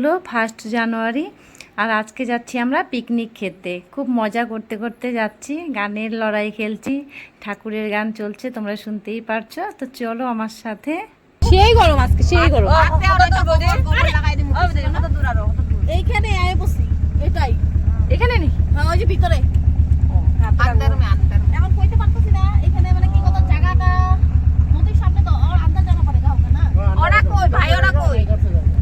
হলো first January আর আজকে যাচ্ছি আমরা পিকনিক খেতে। খুব মজা করতে করতে যাচ্ছি গানের লড়াই খেলছি ঠাকুরের গান চলছে তোমরা শুনতেই পারছ। তো চলো আমার সাথে। সেই গরম আজকে সেই গরম। এইখানে আয় বসি এটাই। এখানে নি? হ্যাঁ, ওই যে ভিতরে এখন কইতে পারতেছি না এখানে মানে কি কথা জায়গাটা নদীর সামনে তো আর আন্দাজ জানা পারে গাও না ওরা কই ভাই ওরা কই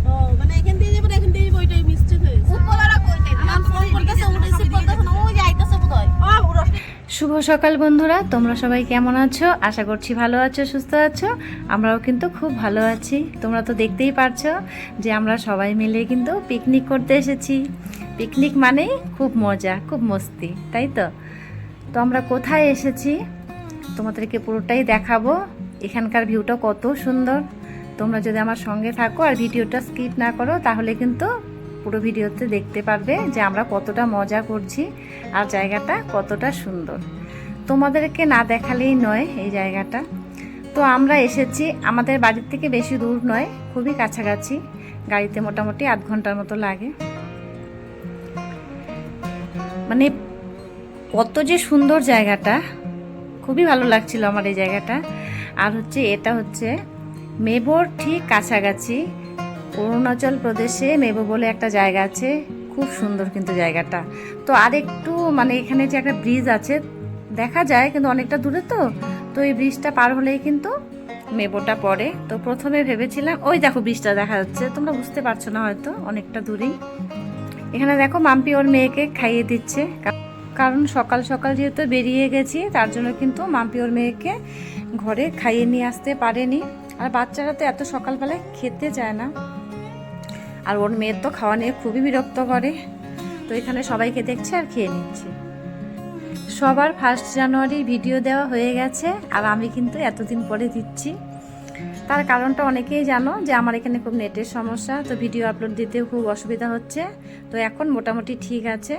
ও মানে এখান দিয়ে যাব এখান দিয়ে যাব ওইটাই মিস্টেক হয়েছে উপরওয়ালা কই তাই আমার ফোন করতেছে ওটা রিসিভ করতেছে না ওই যে আইতাছে বোধহয় শুভ সকাল বন্ধুরা, তোমরা সবাই কেমন আছো? আশা করছি ভালো আছো, সুস্থ আছো। আমরাও কিন্তু খুব ভালো আছি। তোমরা তো দেখতেই পারছ যে আমরা সবাই মিলে কিন্তু পিকনিক করতে এসেছি। পিকনিক মানেই খুব মজা, খুব মস্তি, তাই তো? তো আমরা কোথায় এসেছি? তোমাদেরকে পুরোটাই দেখাবো। এখানকার ভিউটা কত সুন্দর। তোমরা যদি আমার সঙ্গে থাকো আর ভিডিওটা স্কিপ না করো, তাহলে কিন্তু পুরো ভিডিওতে দেখতে পারবে যে আমরা কতটা মজা করছি আর জায়গাটা কতটা সুন্দর। তোমাদেরকে না দেখালেই নয় এই জায়গাটা। তো আমরা এসেছি, আমাদের বাড়ির থেকে বেশি দূর নয়, খুবই কাছাকাছি। গাড়িতে মোটামুটি আধ ঘণ্টার মতো লাগে। মানে কত যে সুন্দর জায়গাটা, খুবই ভালো লাগছিল আমার এই জায়গাটা। আর হচ্ছে এটা হচ্ছে মেবোর ঠিক কাছাকাছি। অরুণাচল প্রদেশে মেবো বলে একটা জায়গা আছে, খুব সুন্দর কিন্তু জায়গাটা। তো আর একটু মানে এখানে যে একটা ব্রিজ আছে দেখা যায়, কিন্তু অনেকটা দূরে তো। তো এই ব্রিজটা পার হলেই কিন্তু মেবোটা পড়ে। তো প্রথমে ভেবেছিলাম, ওই দেখো ব্রিজটা দেখা যাচ্ছে। তোমরা বুঝতে পারছ না হয়তো, অনেকটা দূরেই। এখানে দেখো মাম্পি ওর মেয়েকে খাইয়ে দিচ্ছে। কারণ সকাল সকাল যেহেতু বেরিয়ে গেছি, তার জন্য কিন্তু মাম্পি ওর মেয়েকে ঘরে খাইয়ে নিয়ে আসতে পারেনি। আর বাচ্চারা তো এত সকালবেলায় খেতে চায় না। আর ওর মেয়ের তো খাওয়া নিয়ে খুবই বিরক্ত করে। তো এখানে সবাইকে দেখছে আর খেয়ে নিচ্ছে। সবার ফার্স্ট জানুয়ারির ভিডিও দেওয়া হয়ে গেছে, আর আমি কিন্তু এতদিন পরে দিচ্ছি। তার কারণটা অনেকেই জানো যে আমার এখানে খুব নেটের সমস্যা, তো ভিডিও আপলোড দিতেও খুব অসুবিধা হচ্ছে। তো এখন মোটামুটি ঠিক আছে।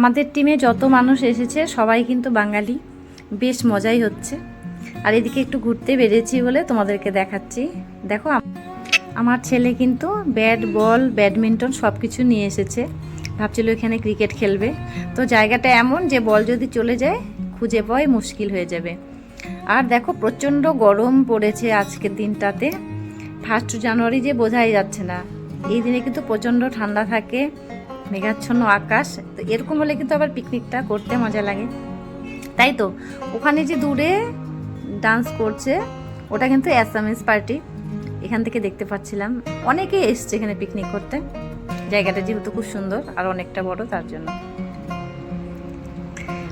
আমাদের টিমে যত মানুষ এসেছে, সবাই কিন্তু বাঙালি। বেশ মজাই হচ্ছে। আর এদিকে একটু ঘুরতে বেরিয়েছি বলে তোমাদেরকে দেখাচ্ছি। দেখো আমার ছেলে কিন্তু ব্যাট, বল, ব্যাডমিন্টন সব কিছু নিয়ে এসেছে। ভাবছিল এখানে ক্রিকেট খেলবে। তো জায়গাটা এমন যে বল যদি চলে যায়, খুঁজে পাওয়াই মুশকিল হয়ে যাবে। আর দেখো, প্রচণ্ড গরম পড়েছে আজকের দিনটাতে। ফার্স্ট জানুয়ারি যে বোঝাই যাচ্ছে না। এই দিনে কিন্তু প্রচণ্ড ঠান্ডা থাকে। মেঘাচ্ছন্ন আকাশ, তো এরকম হলে কিন্তু আবার পিকনিকটা করতে মজা লাগে। তাই তো, ওখানে যে দূরে ডান্স করছে, ওটা কিন্তু অ্যাসামিস পার্টি এখান থেকে দেখতে পাচ্ছিলাম, অনেকে এসছে এখানে পিকনিক করতে। জায়গাটা যেহেতু খুব সুন্দর, আর অনেকটা বড়, তার জন্য।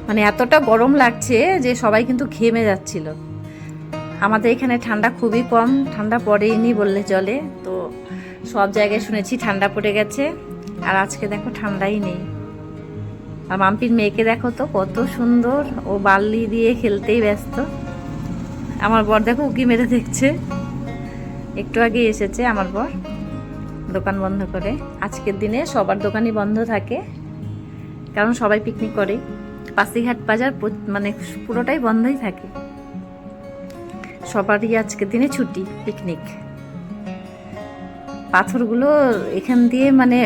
মানে এতটা গরম লাগছে যে সবাই কিন্তু ঘেমে যাচ্ছিল। আমাদের এখানে ঠান্ডা খুবই কম, ঠান্ডা পড়েইনি বললে চলে। তো সব জায়গায় শুনেছি ঠান্ডা পড়ে গেছে। আর আজকে দেখো ঠান্ডাই নেই। আর মাম্পির মেয়েকে দেখো তো, কত সুন্দর। ও বাল্লি দিয়ে খেলতেই ব্যস্ত। আমার বর দেখো উকি মেরে দেখছে। একটু আগে এসেছে আমার বর, দোকান বন্ধ করে। আজকের দিনে সবার দোকানই বন্ধ থাকে, কারণ সবাই পিকনিক করে। পাসিঘাট বাজার মানে পুরোটাই বন্ধই থাকে। সবারই আজকের দিনে ছুটি পিকনিক পাথরগুলো এখান দিয়ে মানে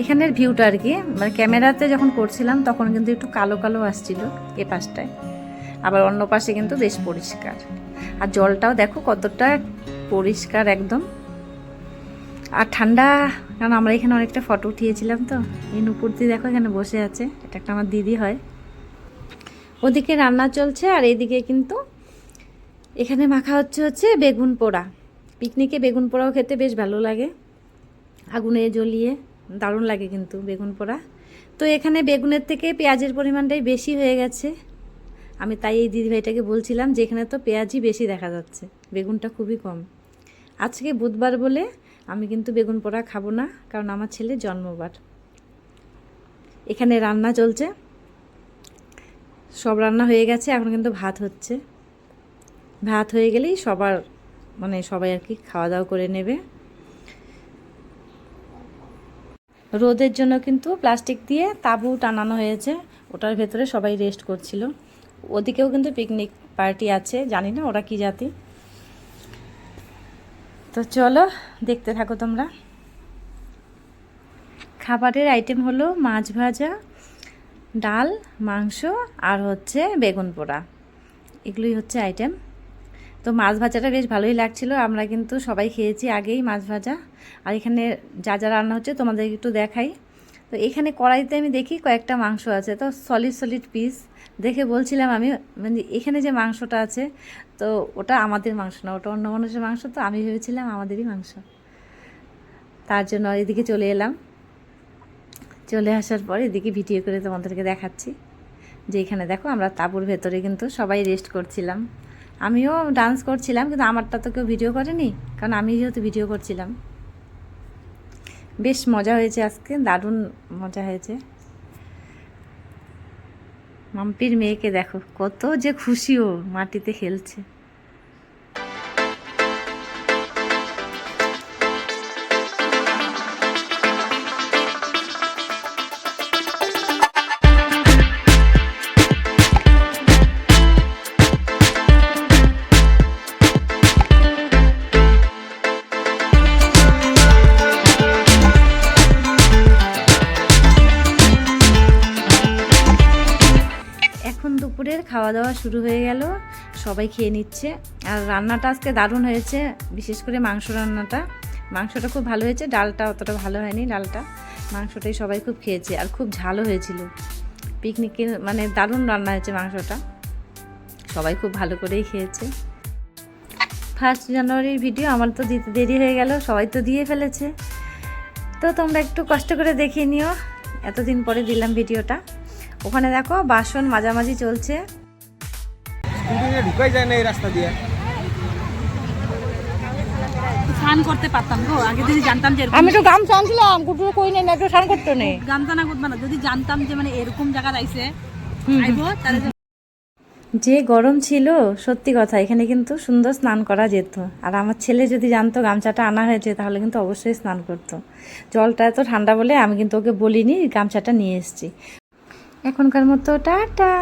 এখানের ভিউটা আর কি মানে ক্যামেরাতে যখন করছিলাম তখন কিন্তু একটু কালো কালো আসছিল এ পাশটায়। আবার অন্য পাশে কিন্তু বেশ পরিষ্কার। আর জলটাও দেখো কতটা পরিষ্কার একদম। আর ঠান্ডা, কারণ আমরা এখানে অনেকটা ফটো উঠিয়েছিলাম তো, এই নুপুরদি দেখো এখানে বসে আছে, এটা একটা আমার দিদি হয়। ওদিকে রান্না চলছে আর এইদিকে কিন্তু এখানে মাখা হচ্ছে হচ্ছে বেগুন পোড়া। পিকনিকে বেগুন পোড়াও খেতে বেশ ভালো লাগে। আগুনে জ্বলিয়ে দারুণ লাগে কিন্তু বেগুন পোড়া। তো এখানে বেগুনের থেকে পেঁয়াজের পরিমাণটাই বেশি হয়ে গেছে। আমি তাই এই দিদিভাইটাকে বলছিলাম যে এখানে তো পেঁয়াজই বেশি দেখা যাচ্ছে, বেগুনটা খুবই কম। আজকে বুধবার বলে আমি কিন্তু বেগুন পোড়া খাব না, কারণ আমার ছেলের জন্মবার। এখানে রান্না চলছে। সব রান্না হয়ে গেছে, এখন কিন্তু ভাত হচ্ছে। ভাত হয়ে গেলেই সবার মানে সবাই আর কি খাওয়া দাওয়া করে নেবে। রোদের জন্য কিন্তু প্লাস্টিক দিয়ে তাঁবু টানানো হয়েছে। ওটার ভেতরে সবাই রেস্ট করছিল। ওদিকেও কিন্তু পিকনিক পার্টি আছে। জানি না ওরা কি জাতি। তো চলো, দেখতে থাকো তোমরা। খাবারের আইটেম হলো মাছ ভাজা, ডাল, মাংস আর হচ্ছে বেগুন পোড়া। এগুলোই হচ্ছে আইটেম তো মাছ ভাজাটা বেশ ভালোই লাগছিল। আমরা কিন্তু সবাই খেয়েছি আগেই মাছ ভাজা। আর এখানে যা যা রান্না হচ্ছে তোমাদের একটু দেখাই। তো এখানে কড়াইতে আমি দেখি কয়েকটা মাংস আছে। তো সলিড সলিড পিস দেখে বলছিলাম আমি মানে এখানে যে মাংসটা আছে, তো ওটা আমাদের মাংস না, ওটা অন্য মানুষের মাংস। তো আমি ভেবেছিলাম আমাদেরই মাংস। তার জন্য এদিকে চলে এলাম। চলে আসার পর এদিকে ভিডিও করে তোমাদেরকে দেখাচ্ছি। যে এখানে দেখো আমরা তাঁবুর ভেতরে কিন্তু সবাই রেস্ট করছিলাম। আমিও ডান্স করছিলাম, কিন্তু আমারটা তো কেউ ভিডিও করেনি, কারণ আমি যেহেতু ভিডিও করছিলাম। বেশ মজা হয়েছে আজকে, দারুণ মজা হয়েছে। মাম্পির মেয়েকে দেখো, কত যে খুশি ও মাটিতে খেলছে। খাওয়া দাওয়া শুরু হয়ে গেল, সবাই খেয়ে নিচ্ছে। আর রান্নাটা আজকে দারুণ হয়েছে, বিশেষ করে মাংস রান্নাটা। মাংসটা খুব ভালো হয়েছে, ডালটা অতটা ভালো হয়নি, ডালটা। মাংসটাই সবাই খুব খেয়েছে, আর খুব ঝালও হয়েছিল। পিকনিকের মানে দারুণ রান্না হয়েছে মাংসটা। সবাই খুব ভালো করেই খেয়েছে। ফার্স্ট জানুয়ারির ভিডিও আমার তো দিতে দেরি হয়ে গেল, সবাই তো দিয়ে ফেলেছে। তো তোমরা একটু কষ্ট করে দেখিয়ে নিও, এতদিন পরে দিলাম ভিডিওটা ওখানে দেখো বাসন মাঝামাঝি চলছে। ঢুকাই যায় না এই রাস্তা দিয়ে। স্নান করতে পারতাম গো আগে যদি জানতাম যে আমি তো গামছা আনছিলাম কুটুর কই নেই না একটু স্নান করতে নেই। গামছা না করতাম না যদি জানতাম যে মানে এরকম জায়গা আইছে আইবো তাহলে যে- যে গরম ছিল সত্যি কথা এখানে কিন্তু সুন্দর স্নান করা যেত। আর আমার ছেলে যদি জানতো গামছাটা আনা হয়েছে তাহলে কিন্তু অবশ্যই স্নান করতো। জলটা এত ঠান্ডা বলে আমি কিন্তু ওকে বলিনি গামছাটা নিয়ে এসেছি। এখনকার মতো টাটা।